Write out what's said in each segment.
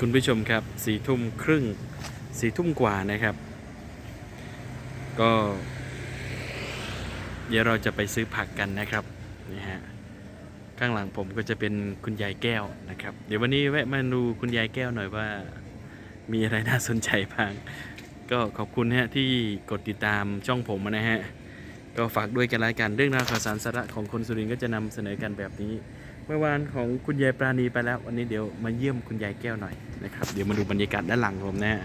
คุณผู้ชมครับสี่ทุ่มครึ่งสี่ทุ่มกว่านะครับ ก็ เดี๋ยวเราจะไปซื้อผักกันนะครับนี่ฮะข้างหลังผมก็จะเป็นคุณยายแก้วนะครับ เดี๋ยววันนี้แวะมาดูคุณยายแก้วหน่อยว่า มีอะไรน่าสนใจบ้าง ก็ขอบคุณฮะที่กดติดตามช่องผมนะฮะก็ฝากด้วยกันละกันเรื่องราวข่าวสารสาระของคนสุรินทร์ก็จะนำเสนอกันแบบนี้ เมื่อวานของคุณยายปราณีไปแล้ว วันนี้เดี๋ยวมาเยี่ยมคุณยายแก้วหน่อยนะครับ เดี๋ยวมาดูบรรยากาศด้านหลังผมนะฮะ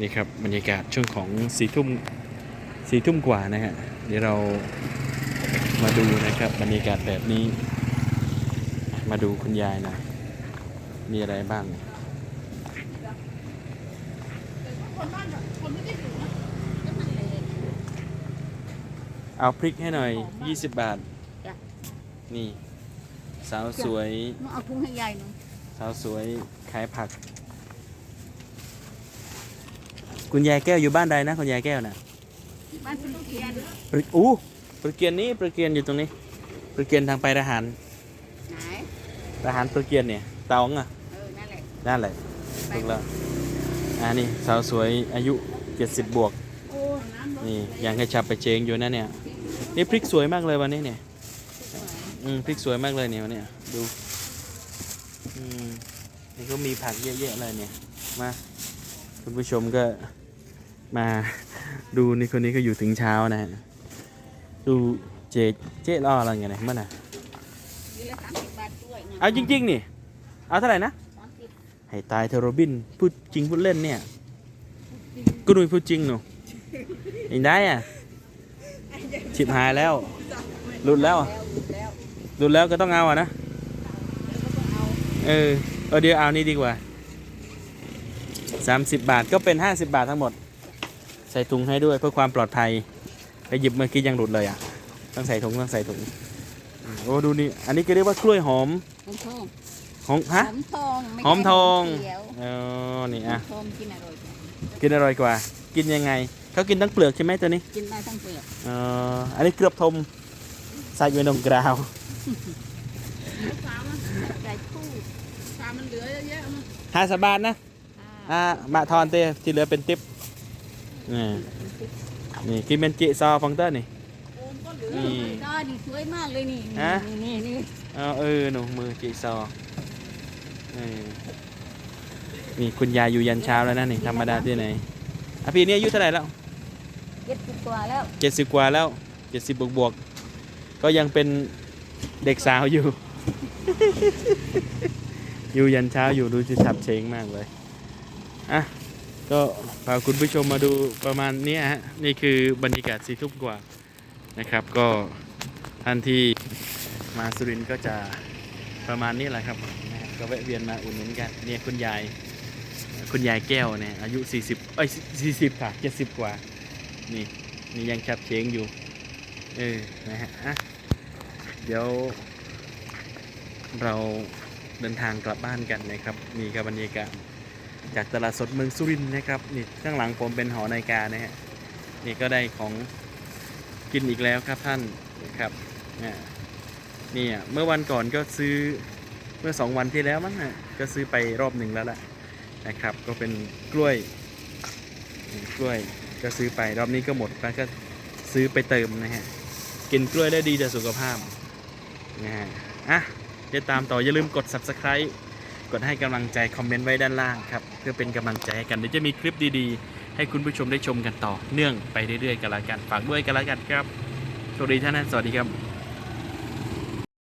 นี่ครับบรรยากาศช่วงของสี่ทุ่มสี่ทุ่มกว่านะฮะเดี๋ยวเรามาดูนะครับบรรยากาศแบบนี้ มาดูคุณยายหนะมีอะไรบ้างเอาพริกให้หน่อย 20 บาท นี่ สาวสวยมาเอาถุงให้ยายหน่อยสาวสวยขายผัก คุณยายแก้วอยู่บ้านใดนะคุณยายแก้วนะบ้านคุณต้องเขียนปรึกอู้ปรึกเกียนนี้ปรึกเกียนอยู่ตรงนี้ปรึกเกียนทางไปทหารไหนทหารปรึกเกียนเนี่ยเตาองอะเออนั่นแหละนั่นแหละถูกแล้วอ่านี่สาวสวยอายุ 70 บวก โอ้น้ำรถนี่ยังให้ชับไปเจงอยู่นะเนี่ยนี่พริกสวยมากเลยวันนี้เนี่ย อืมพริกสวยมากเลยเนี่ยวันนี้ดู อืมนี่ก็มีผักเยอะๆเลยเนี่ย มาคุณผู้ชมก็มาดูนี่คนนี้ก็อยู่ถึงเช้านะฮะดูเจเจ๊ล่ออะไรเงี้ยนะมันอะนี่ละสามสิบบาทด้วยนะเอาจริงๆนี่ เอาเท่าไหร่นะสามสิบให้ตายเทอะโรบินพูดจริงพูดเล่นเนี่ยก็ดูพูดจริงหนูยังได้อะชิบหายแล้วหลุดแล้วอะแล้วแล้วหลุ ดแล้วก็ต้องเอาอะนะแล้วก็ต้องเอาเออเออเดี๋ยวเอานี่ดีกว่า 30 บาทก็เป็น 50 บาททั้งหมด ใส่ถุงให้ด้วยเพื่อความปลอดภัย ไปหยิบเมื่อกี้ยังหลุดเลยอะ ต้องใส่ถุงต้องใส่ถุงอืมโอ้ดูนี่ อันนี้ก็เรียกว่ากล้วยหอมหอมทองหอมหฮะอมทองไม่หอมทองใช่หมเขียวเออนี่หออะมทองกินอร่อยกว่ากินอร่อยกว่า กินยังไงเขากินทั้งเปลือกใช่ไหมตัวนี้ กินได้ทั้งเปลือกเอออันนี้เกือบทมใส่อยู่ในนมกราว ฟ้ามันใส่คู่ฟ้ามันเหลือเยอะแยะมันห้าสบาทนะ อ่ามาทอนเตที่เหลือเป็นติปนี่ นี่กินเป็นจิซอฟังเตอร์นี่ โอนก็เหลือนี่ ก็ดีสวยมากเลยนี่ฮะ นี่นี่นี่เอาเออหนูมือจิซอเออนี่คุณยายอยู่ยันเช้าแล้วนะนี่ธรรมดาที่ไหนอะพี่นี่อายุเท่าไหร่แล้วเจ็ดสิบกว่าแล้ว เจ็ดสิบกว่าแล้วเจ็ดสิบบวกบวกๆก็ยังเป็น เด็กสาวอยู่ อยู่ยันเช้าอยู่ดูจะฉับเชงมากเลย อะ ก็พาคุณผู้ชมมาดูประมาณนี้ฮะ นี่คือบรรยากาศสีทุ่มกว่านะครับ ก็ท่านที่มาสุรินทร์ก็จะประมาณนี้แหละครับ ก็แวะเวียนมาอุ่นหนุนกัน เนี่ยคุณยาย คุณยายแก้วเนี่ยอายุ 40เอ้ย40ค่ะ70 กว่า นี่นี่ยังชับเชงอยู่ เออ นะฮะอะ เดี๋ยว เราเดินทางกลับบ้านกันนะครับมีกับบรรยากาศจากตลาดสดเมืองสุรินทร์นะครับนี่ข้างหลังผมเป็นหอนาฬิกานะฮะนี่ก็ได้ของกินอีกแล้วครับท่านนะครับนี่เมื่อวันก่อนก็ซื้อเมื่อสองวันที่แล้วมั้งฮะก็ซื้อไปรอบหนึ่งแล้วแหละนะครับ ก็เป็นกล้วยกล้วยก็ซื้อไปรอบนี้ก็หมดแล้วก็ซื้อไปเติมนะฮะกินกล้วยได้ดีต่อสุขภาพ นะฮะอะเดี๋ยวตามต่ออย่าลืมกด subscribe กดให้กำลังใจคอมเมนต์ไว้ด้านล่างครับ เพื่อเป็นกำลังใจให้กันเดี๋ยวจะมีคลิปดีๆ ให้คุณผู้ชมได้ชมกันต่อ เนื่องไปเรื่อยๆกันละกันฝากด้วยกันละกันครับสวัสดีท่านนะสวัสดีครับ